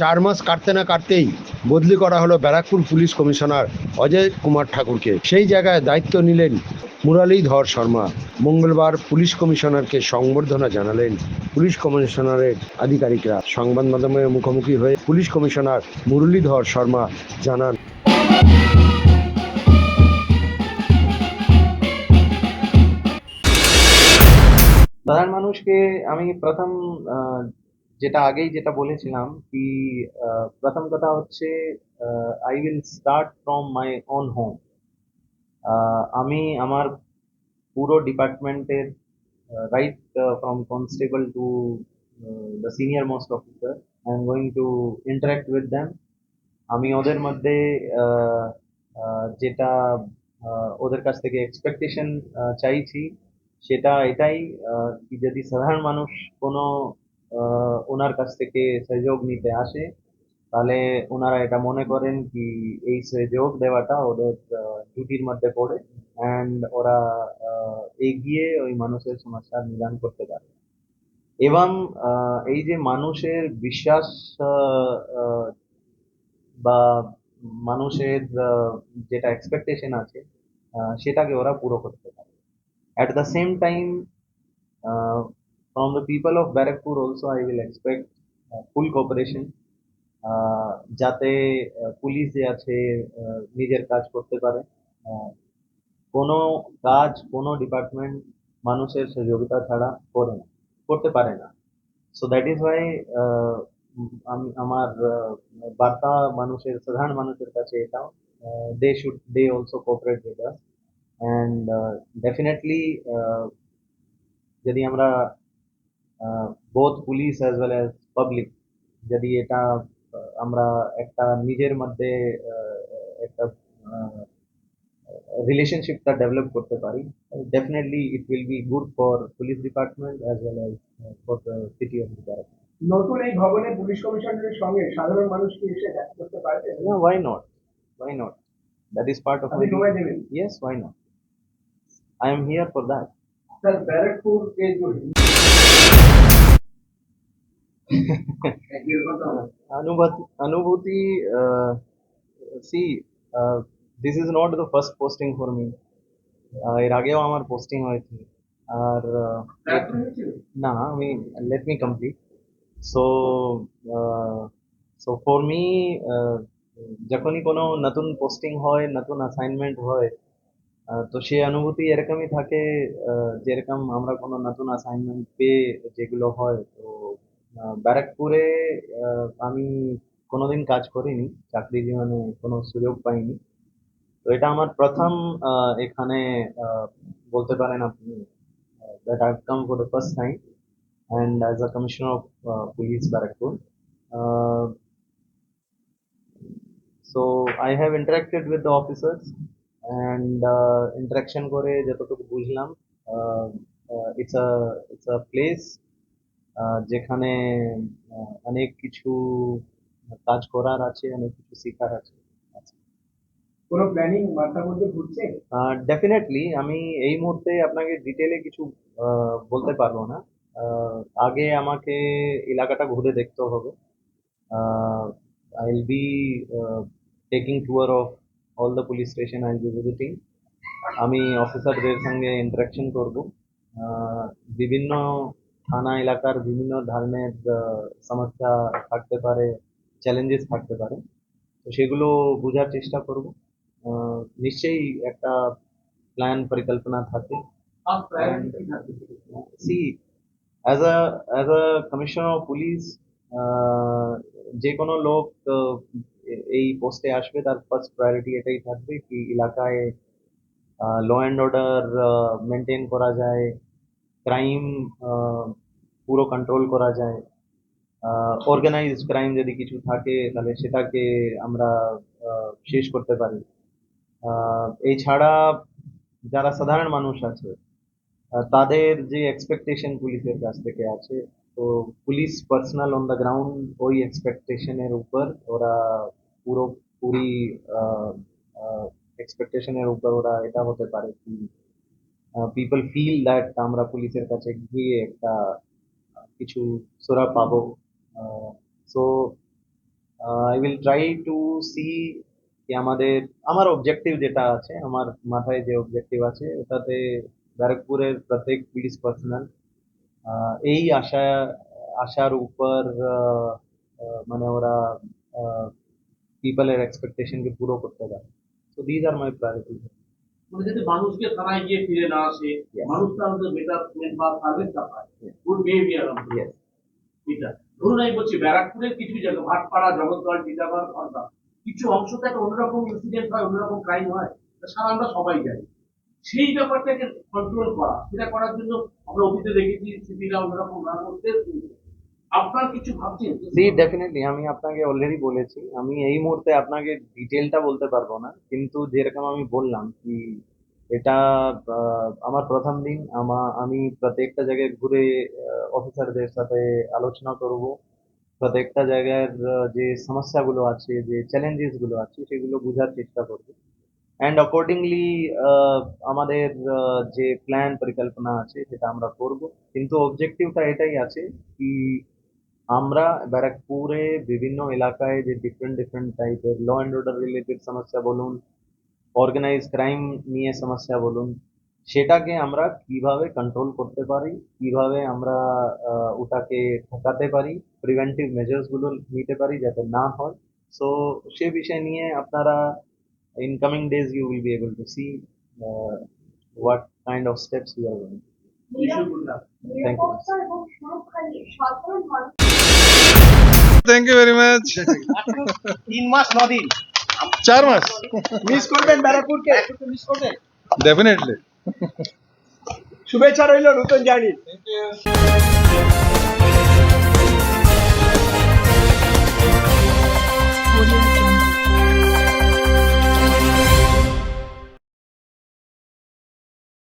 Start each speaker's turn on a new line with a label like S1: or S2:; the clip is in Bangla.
S1: চার মাস কাটতে না কাটতেই বদলি করা হলো ব্যারাকপুর পুলিশ কমিশনার অজয় কুমার ঠাকুরকে। সেই জায়গায় দায়িত্ব নিলেন মুরালীধর শর্মা। মঙ্গলবার পুলিশ কমিশনারকে সংবর্ধনা জানালেন পুলিশ কমিশনারের আধিকারিকরা। সংবাদ মাধ্যমের মুখোমুখি হয়ে পুলিশ কমিশনার মুরলীধর শর্মা জানান
S2: সাধারণ মানুষকে আমি প্রথম যেটা আগেই যেটা বলেছিলাম কি প্রথম কথা হচ্ছে I will start from my own home আমি আমার পুরো ডিপার্টমেন্টের right from constable to the senior most officer I am going to interact with them আমি ওদের মধ্যে যেটা ওদের কাছ থেকে এক্সপেকটেশন চাইছি, সেটা এটাই যদি সাধারণ মানুষ কোনো ওনার কাছ থেকে সহযোগ নিতে আসে, তাহলে ওনারা এটা মনে করেন কি এই সহযোগ দেওয়াটা ওদের ডিউটির মধ্যে পড়ে অ্যান্ড ওরা এগিয়ে ওই মানুষের সমস্যার নিদান করতে পারে। এবং এই যে মানুষের বিশ্বাস বা মানুষের যেটা এক্সপেকটেশন আছে সেটাকে ওরা পুরো করতে পারে। At the same time from the people of Barakpur also I will expect uh, full cooperation. Uh, যাতে uh, পুলিশ যে আছে uh, নিজের কাজ করতে পারে uh, কোনো কাজ কোনো ডিপার্টমেন্ট মানুষের সহযোগিতা ছাড়া করে না করতে পারে না। সো দ্যাট ইজ ওয়াই আমি আমার বার্তা মানুষের সাধারণ মানুষের কাছে এটাও they should they also cooperate with and definitely যদি আমরা both police as well as public যদি এটা আহ, আমরা একটা নিজের মধ্যে আহ, একটা রিলেশনশিপটা ডেভেলপ করতে পারি definitely it will be good for police department as well as for the city of Barrackpore
S3: নতুন এই ভবনে পুলিশ কমিশনারের সঙ্গে সাধারণ মানুষ কি এসে দেখা করতে পারবে
S2: Yeah, why not? Why not? That is part of
S3: আপনি
S2: my
S3: সময়
S2: duty.
S3: দেবেন
S2: Yes, why not? I am here for that.
S3: Sir Barrackpore के जो
S2: Anubhuti, Anubhuti uh, see, uh, this is not the first posting for me. Uh, এর আগেও আমার পোস্টিং হয়েছে। আর uh, না আমি let me complete so so for me যখনই কোনো নতুন পোস্টিং হয় নতুন অ্যাসাইনমেন্ট হয় তো সেই অনুভূতি এরকমই থাকে যেরকম আমরা কোনো নতুন অ্যাসাইনমেন্ট পেয়ে যেগুলো হয় তো আহ, ব্যারাকপুরে আহ, আমি কোনোদিন কাজ করিনি চাকরি জীবনে কোনো সুযোগ পাইনি তো এটা আমার প্রথম আহ, এখানে আহ, বলতে পারেন আপনি that I come for the first time a commissioner of uh, police Barakpur. Uh, so I have interacted with the officers and uh, করে যতটুকু বুঝলাম it's a it's a place যেখানে অনেক কিছু কাজ করার আছে অনেক কিছু শেখার আছে।
S3: কোনো প্ল্যানিং মাথার মধ্যে ঘুরছে?
S2: ডেফিনেটলি আমি এই মুহূর্তে আপনাকে ডিটেলে কিছু বলতে পারব না। আগে আমাকে এলাকাটা ঘুরে দেখতে হবে। I will be taking tour of all the police station I be visiting আমি অফিসারদের সঙ্গে ইন্টারাকশন করব। বিভিন্ন থানা এলাকার বিভিন্ন ধরনের সমস্যা থাকতে পারে চ্যালেঞ্জেস থাকতে পারে। তো সেগুলো বোঝার চেষ্টা করব। নিশ্চয়ই একটা প্ল্যান পরিকল্পনা থাকে।
S3: আপ প্রায়োরিটি কি থাকবে
S2: see as a as a commissioner of police আহ, যে কোনো লোক এই পোস্টে আসবে তার ফার্স্ট প্রায়োরিটি এটাই থাকবে কি এলাকায় ল অ্যান্ড অর্ডার মেনটেন করা যায়। ক্রাইম পুরো কন্ট্রোল করা যায়। অর্গানাইজড ক্রাইম যদি কিছু থাকে, তাহলে সেটাকে আমরা শেষ করতে পারি। এছাড়া যারা সাধারণ মানুষ আছে তাদের যে এক্সপেকটেশন পুলিশের কাছ থেকে আছে, তো police personnel on the ground ওই এক্সপেকটেশনের উপর ওরা পুরোপুরি এক্সপেকটেশনের উপর ওরা এটা হতে পারে কি পিপল ফিল দ্যাট আমরা পুলিশের কাছে গিয়ে একটা কিছু সোরা পাবো। So I will try to see কি আমাদের, আমার অবজেক্টিভ যেটা আছে, আমার মাথায় যে অবজেক্টিভ আছে, ওটাতে ব্যারাকপুরের প্রত্যেক পুলিশ পার্সোনাল এই আশা, আশার উপর মানে ওরা পিপলের এক্সপেকটেশনকে পুরো করতে পারে। So these are my priority
S4: মানে যাতে মানুষকে থানায় গিয়ে ফিরে না আসে. মানুষ তাহলে বেটারমেন্ট বা সার্ভিসটা পায়। গুড বিহেভিয়ার এটা। ধরুন আমি বলছি ব্যারাকপুরের কিছু জায়গা ভাটপাড়া জগৎগড় টিটাগড় খড়দা কিছু অংশতে একটা অন্যরকম ইনসিডেন্ট হয় অন্যরকম ক্রাইম হয় তা সারা আমরা সবাই জানি। সেই ব্যাপারটাকে কন্ট্রোল করা সেটা করার জন্য আমরা অতীতে দেখেছি সিপিরা অন্যরকম না করতে
S2: সি ডেফিনেটলি আমি আপনাকে অলরেডি বলেছি। আমি এই মুহূর্তে আপনাকে ডিটেলটা বলতে পারব না, কিন্তু যেরকম আমি বললাম কি এটা আমার প্রথম দিন, আমা, আমি প্রত্যেকটা জায়গায় ঘুরে অফিসারদের সাথে আলোচনা করব। প্রত্যেকটা জায়গার যে সমস্যাগুলো আছে, যে চ্যালেঞ্জেসগুলো আছে, সেগুলো বোঝার চেষ্টা করব। অ্যান্ড অ্যাকর্ডিংলি আমাদের যে প্ল্যান পরিকল্পনা আছে, সেটা আমরা করব। কিন্তু অবজেক্টিভটা এটাই আছে কি আমরা ব্যারাকপুরে বিভিন্ন এলাকায় যে ডিফারেন্ট ডিফারেন্ট টাইপের ল অ্যান্ড অর্ডার রিলেটেড সমস্যা বলুন অর্গানাইজ ক্রাইম নিয়ে সমস্যা বলুন সেটাকে আমরা কীভাবে কন্ট্রোল করতে পারি কীভাবে আমরা আহ, ওটাকে ঠেকাতে পারি প্রিভেন্টিভ মেজার্সগুলো নিতে পারি যাতে না হয়। সো সে বিষয় নিয়ে আপনারা in coming days you will be able to see what kind of steps you are going
S5: thank you very much
S4: তিন মাস ন দিন।
S5: চার মাস।
S3: মিস করবেন ব্যারাকপুরকে?
S4: মিস করবেন?
S5: ডেফিনেটলি
S3: শুভেচ্ছা রইল নতুন জার্নি